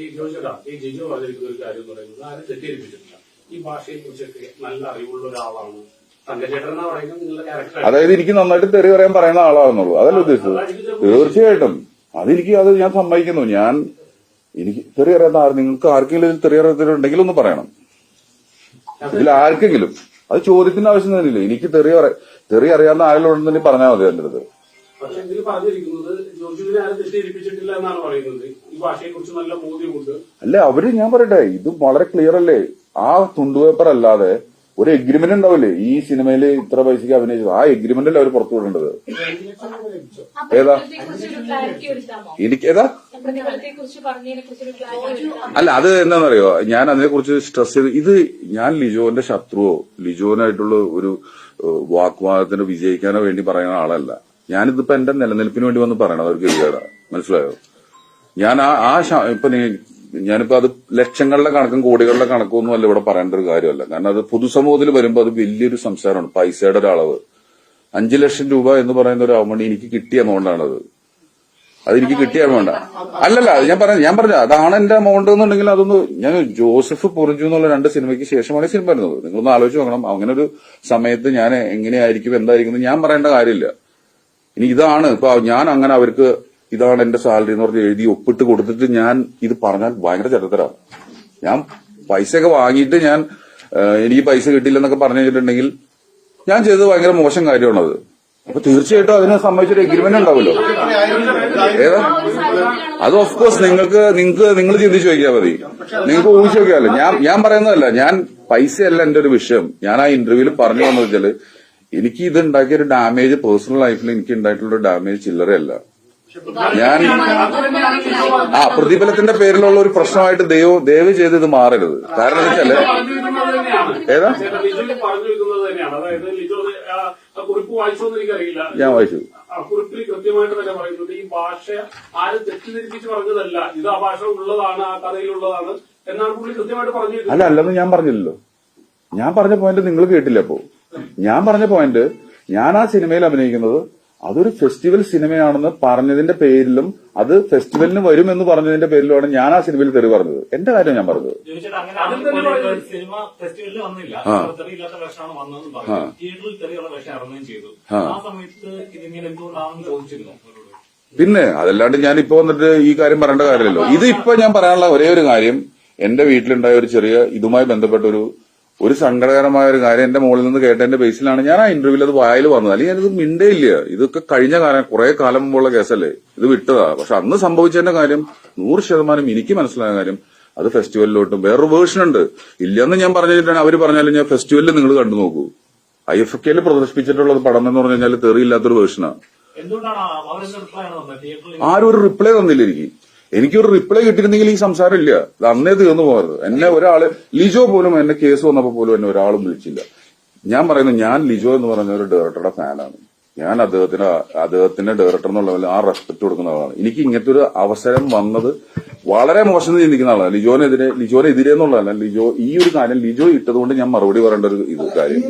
ഈ ജോഷിടാ ഈ ജിജു പറഞ്ഞിരിക്കുന്ന ഒരു കാര്യം എന്ന് പറയുന്നത് ആരും തെറ്റിദ്ധരിപ്പിച്ചിട്ടില്ല. ഈ ഭാഷയെ കുറിച്ചൊക്കെ നല്ല അറിവുള്ള ഒരാളാണ്. അതായത് എനിക്ക് നന്നായിട്ട് തെറി പറയാൻ പറയുന്ന ആളാണെന്നുള്ളൂ. അതല്ല ഉദ്ദേശിച്ചത്? തീർച്ചയായിട്ടും. അതെനിക്ക് അത് ഞാൻ സമ്മതിക്കുന്നു. ഞാൻ എനിക്ക് തെറി അറിയാത്ത ആര് നിങ്ങൾക്ക് ആർക്കെങ്കിലും ഇതിൽ തെറി അറിയത്തിലുണ്ടെങ്കിൽ ഒന്ന് പറയണം. ഇതിൽ ആർക്കെങ്കിലും. അത് ചോദ്യത്തിന്റെ ആവശ്യം തന്നെയില്ല. എനിക്ക് തെറി തെറി അറിയാവുന്ന ആരെങ്കിലും തന്നെ പറഞ്ഞാൽ മതി എന്റെ അടുത്ത്. പക്ഷെ ഇതിൽ പറഞ്ഞിരിക്കുന്നത് ജോഷിനെ ആരും തെറ്റിദ്ധരിപ്പിച്ചിട്ടില്ല എന്നാണ് പറയുന്നത്. അല്ല അവർ ഞാൻ പറയട്ടെ ഇത് വളരെ ക്ലിയർ അല്ലേ? ആ തുണ്ടു പേപ്പർ അല്ലാതെ ഒരു എഗ്രിമെന്റ് ഉണ്ടാവില്ലേ? ഈ സിനിമയിൽ ഇത്ര പൈസക്ക് അഭിനയിച്ചത്. ആ എഗ്രിമെന്റ് അല്ല അവർ പുറത്തു വിടേണ്ടത്? ഏതാ? എനിക്ക് ഏതാ? അല്ല അത് എന്താണെന്നറിയോ ഞാൻ അതിനെ കുറിച്ച് സ്ട്രെസ് ചെയ്ത് ഇത് ഞാൻ ലിജോന്റെ ശത്രുവോ ലിജോനായിട്ടുള്ള ഒരു വാക്വാദത്തിന് വാഗ്വാദത്തിന് വിജയിക്കാനോ വേണ്ടി പറയുന്ന ആളല്ല. ഞാനിതിപ്പോ എന്റെ നിലനിൽപ്പിന് വേണ്ടി വന്ന് പറയണത് അവർക്ക് മനസ്സിലായോ? ഞാൻ ആ ആ ഇപ്പൊ ഞാനിപ്പോ അത് ലക്ഷങ്ങളുടെ കണക്കും കോടികളുടെ കണക്കും ഒന്നും അല്ല ഇവിടെ പറയേണ്ട ഒരു കാര്യമല്ല. കാരണം അത് പൊതുസമൂഹത്തിൽ വരുമ്പോൾ അത് വലിയൊരു സംസാരമാണ്. പൈസയുടെ ഒരു അളവ്. അഞ്ചു ലക്ഷം രൂപ എന്ന് പറയുന്ന ഒരു അവമണി എനിക്ക് കിട്ടിയ എമൗണ്ടാണത് അതെനിക്ക് കിട്ടിയ എമൗണ്ട് അല്ലല്ല ഞാൻ പറഞ്ഞു ഞാൻ പറഞ്ഞു അതാണ് എന്റെ എമൗണ്ട് എന്നുണ്ടെങ്കിൽ അതൊന്ന് ഞാൻ ജോസഫ് പൊറിഞ്ചു എന്നുള്ള രണ്ട് സിനിമയ്ക്ക് ശേഷമാണ് സിനിമ വരുന്നത്. നിങ്ങളൊന്ന് ആലോചിച്ച് നോക്കണം. അങ്ങനെ ഒരു സമയത്ത് ഞാൻ എങ്ങനെയായിരിക്കും എന്തായിരിക്കും ഞാൻ പറയേണ്ട കാര്യമില്ല. ഇനി ഇതാണ് ഇപ്പൊ ഞാൻ അങ്ങനെ അവർക്ക് ഇതാണ് എന്റെ സാലറി എന്ന് പറഞ്ഞ് എഴുതി ഒപ്പിട്ട് കൊടുത്തിട്ട് ഞാൻ ഇത് പറഞ്ഞാൽ ഭയങ്കര ചരിത്രമാണ്. ഞാൻ പൈസയൊക്കെ വാങ്ങിയിട്ട് ഞാൻ എനിക്ക് പൈസ കിട്ടിയില്ലെന്നൊക്കെ പറഞ്ഞു കഴിഞ്ഞിട്ടുണ്ടെങ്കിൽ ഞാൻ ചെയ്തത് ഭയങ്കര മോശം കാര്യമാണത് അപ്പൊ തീർച്ചയായിട്ടും അതിനെ സംബന്ധിച്ചൊരു എഗ്രിമെന്റ് ഉണ്ടാവുമല്ലോ. ഏതാ? അത് ഓഫ് കോഴ്സ് നിങ്ങൾക്ക് നിങ്ങൾക്ക് നിങ്ങൾ ചിന്തിച്ചു നോക്കിയാൽ മതി. നിങ്ങൾക്ക് ഊഹിച്ചു നോക്കിയാലോ ഞാൻ ഞാൻ പറയുന്നതല്ല ഞാൻ പൈസയല്ല എന്റെ ഒരു വിഷയം. ഞാൻ ആ ഇന്റർവ്യൂവിൽ പറഞ്ഞു വന്നത് വെച്ചാൽ എനിക്ക് ഇത് ഉണ്ടാക്കിയ ഒരു ഡാമേജ് പേഴ്സണൽ ലൈഫിൽ എനിക്ക് ഉണ്ടായിട്ടുള്ള ഡാമേജ് ചില്ലറയല്ല. ഞാൻ ആ പ്രതിഫലത്തിന്റെ പേരിലുള്ള ഒരു പ്രശ്നമായിട്ട് ദൈവം ദയവ് ചെയ്ത് ഇത് മാറരുത്. കാരണം വെച്ചാൽ പറഞ്ഞു ഏതാ? ഞാൻ വായിച്ചു. കുറിപ്പിൽ കൃത്യമായിട്ട് തന്നെ പറയുന്നത് ഈ ഭാഷ ആരും തെറ്റിദ്ധരിപ്പിച്ച് പറഞ്ഞതല്ല ഇത് ആ ഭാഷ ഉള്ളതാണ് ആ കഥയിലുള്ളതാണ് എന്നാണ് പുള്ളി കൃത്യമായിട്ട് അല്ല പറഞ്ഞിരിക്കുന്നത് അല്ലെന്ന് ഞാൻ പറഞ്ഞില്ലല്ലോ. ഞാൻ പറഞ്ഞ പോയിന്റ് നിങ്ങൾ കേട്ടില്ല അപ്പോ ഞാൻ പറഞ്ഞ പോയിന്റ് ഞാൻ ആ സിനിമയിൽ അഭിനയിക്കുന്നത് അതൊരു ഫെസ്റ്റിവൽ സിനിമയാണെന്ന് പറഞ്ഞതിന്റെ പേരിലും അത് ഫെസ്റ്റിവലിന് വരും എന്ന് പറഞ്ഞതിന്റെ പേരിലുമാണ് ഞാൻ ആ സിനിമയിൽ തെറി പറഞ്ഞത്. എന്റെ കാര്യം ഞാൻ പറഞ്ഞത്. പിന്നെ അതല്ലാണ്ട് ഞാൻ ഇപ്പൊ വന്നിട്ട് ഈ കാര്യം പറയേണ്ട കാര്യമല്ലോ ഇത് ഇപ്പൊ ഞാൻ പറയാനുള്ള ഒരേ ഒരു കാര്യം എന്റെ വീട്ടിലുണ്ടായ ഒരു ചെറിയ ഇതുമായി ബന്ധപ്പെട്ട ഒരു ഒരു സങ്കടകരമായ ഒരു കാര്യം എന്റെ മുകളിൽ നിന്ന് കേട്ടതിന്റെ ബേസിലാണ് ഞാൻ ആ ഇന്റർവ്യൂവിൽ അത് വായിൽ വന്നത് അല്ലെങ്കിൽ ഞാനിത് മിണ്ടേ ഇല്ല ഇതൊക്കെ കഴിഞ്ഞ കാലം കുറെ കാലം മുമ്പുള്ള കേസല്ലേ? ഇത് വിട്ടതാ. പക്ഷെ അന്ന് സംഭവിച്ചതിന്റെ കാര്യം നൂറ് ശതമാനം എനിക്ക് മനസ്സിലായ കാര്യം അത് ഫെസ്റ്റിവലിലോട്ടും വേറൊരു വേർഷൻ ഉണ്ട്. ഇല്ലെന്ന് ഞാൻ പറഞ്ഞിട്ടാണ് അവർ പറഞ്ഞാലും ഞാൻ ഫെസ്റ്റിവലിൽ നിങ്ങൾ കണ്ടു നോക്കൂ. ഐ എഫ് കെയിൽ പ്രദർശിപ്പിച്ചിട്ടുള്ള പടം എന്ന് പറഞ്ഞു കഴിഞ്ഞാൽ തെറിയില്ലാത്തൊരു വേർഷനാണ് ആരും ഒരു റിപ്ലൈ തന്നില്ല എനിക്ക്. എനിക്കൊരു റിപ്ലൈ കിട്ടിയിരുന്നെങ്കിൽ ഈ സംസാരം ഇല്ല. ഇത് അന്നേ തീർന്നു പോകരുത് എന്നെ ഒരാൾ ലിജോ പോലും എന്നെ കേസ് വന്നപ്പോ പോലും എന്നെ ഒരാളും വിളിച്ചില്ല. ഞാൻ പറയുന്നത് ഞാൻ ലിജോ എന്ന് പറഞ്ഞ ഒരു ഡയറക്ടറുടെ ഫാനാണ് ഞാൻ അദ്ദേഹത്തിന് അദ്ദേഹത്തിന്റെ ഡയറക്ടർ എന്നുള്ള ആ റെസ്പെക്ട് കൊടുക്കുന്ന ആളാണ്. എനിക്ക് ഇങ്ങനത്തെ ഒരു അവസരം വന്നത് വളരെ മോശം ചിന്തിക്കുന്ന ആളാണ്. ലിജോനെതിരെ ലിജോനെതിരെ എന്നുള്ളതല്ല ലിജോ ഈ ഒരു കാര്യം ലിജോ ഇട്ടതുകൊണ്ട് ഞാൻ മറുപടി പറയേണ്ട ഒരു ഇത് കാര്യം.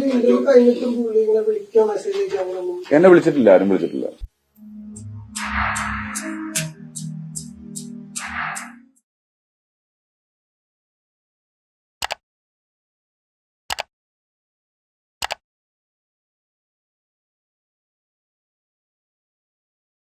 എന്നെ വിളിച്ചിട്ടില്ല ആരും വിളിച്ചിട്ടില്ല.